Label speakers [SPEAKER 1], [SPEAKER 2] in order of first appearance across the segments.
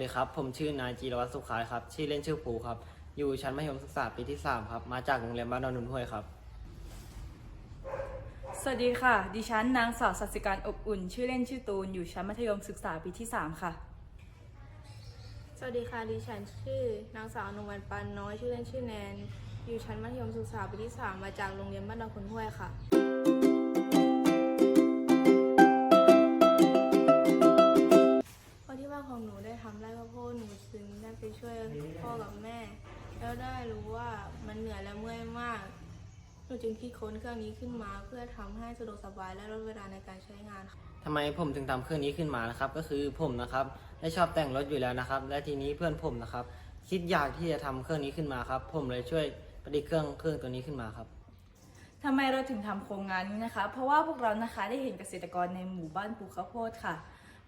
[SPEAKER 1] ดีครับ ผมชื่อนายจีรวัตรสุขขายครับ ชื่อเล่นชื่อภูครับ อยู่ชั้นมัธยมศึกษาปีที่ 3 ครับ มาจากโรงเรียนบ้านดอนนุนห้วยครับ
[SPEAKER 2] สวัสดีค่ะ ดิฉันนางสาวสัสิการอบอุ่น ชื่อเล่นชื่อตูน อยู่ชั้นมัธยมศึกษาปีที่ 3 ค่ะ
[SPEAKER 3] สวัสดีค่ะ ดิฉันชื่อนางสาวอนุวันปันน้อย ชื่อเล่นชื่อแนน อยู่ชั้นมัธยมศึกษาปีที่ 3 มาจากโรงเรียนบ้านดอนคนห้วยค่ะ ช่วยพ่อกับแม่ แล้วได้รู้ว่ามันเหนื่อยและเมื่อยมากหนูจึงคิดค้นเครื่องนี้ขึ้นมาเพื่อทำให้สะดวกสบายและลดเวลาในการใช้งานค่ะ
[SPEAKER 1] ทำไมผมถึงทำเครื่องนี้ขึ้นมานะครับ ก็คือผมนะครับได้ชอบแต่งรถอยู่แล้วนะครับ และทีนี้เพื่อนผมนะครับ คิดอยากที่จะทำเครื่องนี้ขึ้นมาครับ ผมเลยช่วยประดิษฐ์เครื่องเครื่องตัวนี้ขึ้นมาครับ
[SPEAKER 2] ทำไมเราถึงทำโครงงานนี้นะคะ เพราะว่าพวกเรานะคะได้เห็นเกษตรกรในหมู่บ้านปลูกข้าวโพดค่ะ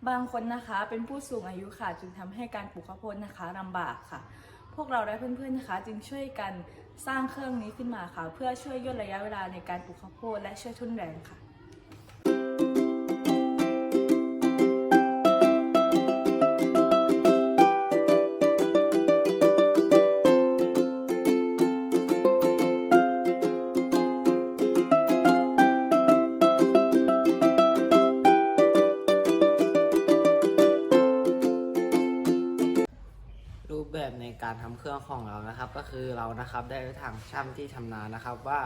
[SPEAKER 2] บางคนนะคะเป็นผู้สูงอายุค่ะจึงทำให้การปลูกข้าวโพดนะคะลำบากค่ะ พวกเราและเพื่อนๆนะคะ จึงช่วยกันสร้างเครื่องนี้ขึ้นมาค่ะ เพื่อช่วยย่นระยะเวลาในการปลูกข้าวโพดและช่วยทุนแรงค่ะ
[SPEAKER 1] การทำเครื่องของเรานะครับ ก็คือเรานะครับได้ทางช่างที่ชำนาญนะครับ ว่า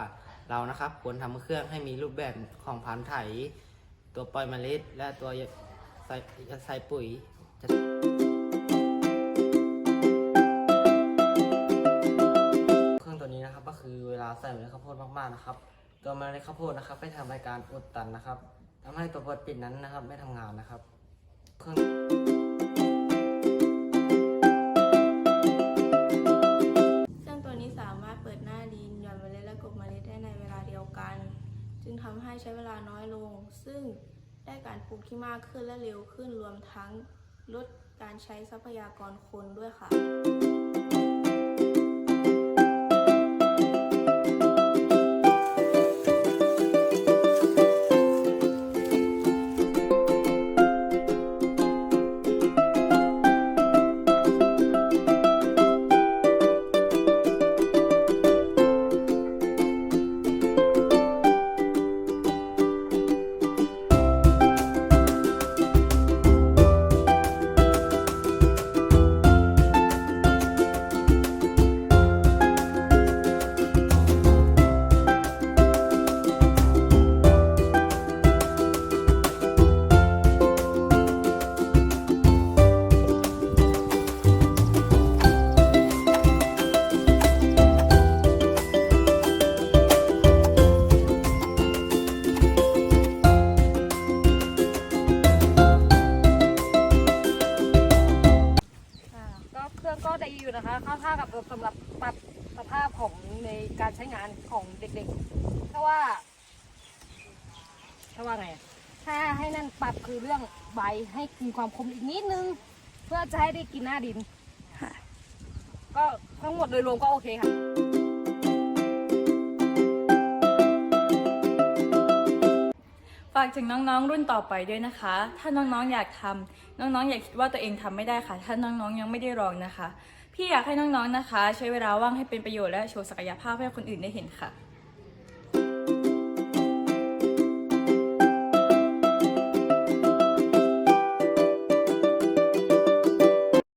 [SPEAKER 1] เรานะครับควรทำเครื่องให้มีรูปแบบของพันธุ์ไถ ตัวปล่อยเมล็ด และตัวใส่ใส่ปุ๋ยเครื่องตัวนี้นะครับก็คือเวลาใส่เมล็ดข้าวโพดมากๆนะครับ ตัวเมล็ดข้าวโพดนะครับไปทำรายการอุดตันนะครับทำให้ตัวเปิดปิดนั้นนะครับ ไม่ทำงานนะครับเครื่อง
[SPEAKER 3] กัน จึงทำให้ใช้เวลาน้อยลง ซึ่งได้การปลูกที่มากขึ้นและเร็วขึ้นรวมทั้งลดการใช้ทรัพยากรคนด้วยค่ะ
[SPEAKER 4] นะคะเข้าท่ากับสำหรับปรับสภาพของในการใช้งานของเด็กๆถ้าว่าถ้าว่าไงอะถ้าให้นั่นปรับคือเรื่องใบให้มีความคมอีกนิดนึง เพื่อจะให้ได้กินหน้าดิน ก็ทั้งหมดโดยรวมก็โอเคค่ะ
[SPEAKER 2] ฝากถึงน้องๆรุ่นต่อไปด้วยนะคะ ถ้าน้องๆอยากทำน้องๆอย่าคิดว่าตัวเองทำไม่ได้ค่ะ ถ้าน้องๆยังไม่ได้ลองนะคะ พี่อยากให้น้องๆนะคะ ใช้เวลาว่างให้เป็นประโยชน์และโชว์ศักยภาพให้คนอื่นได้เห็นค่ะ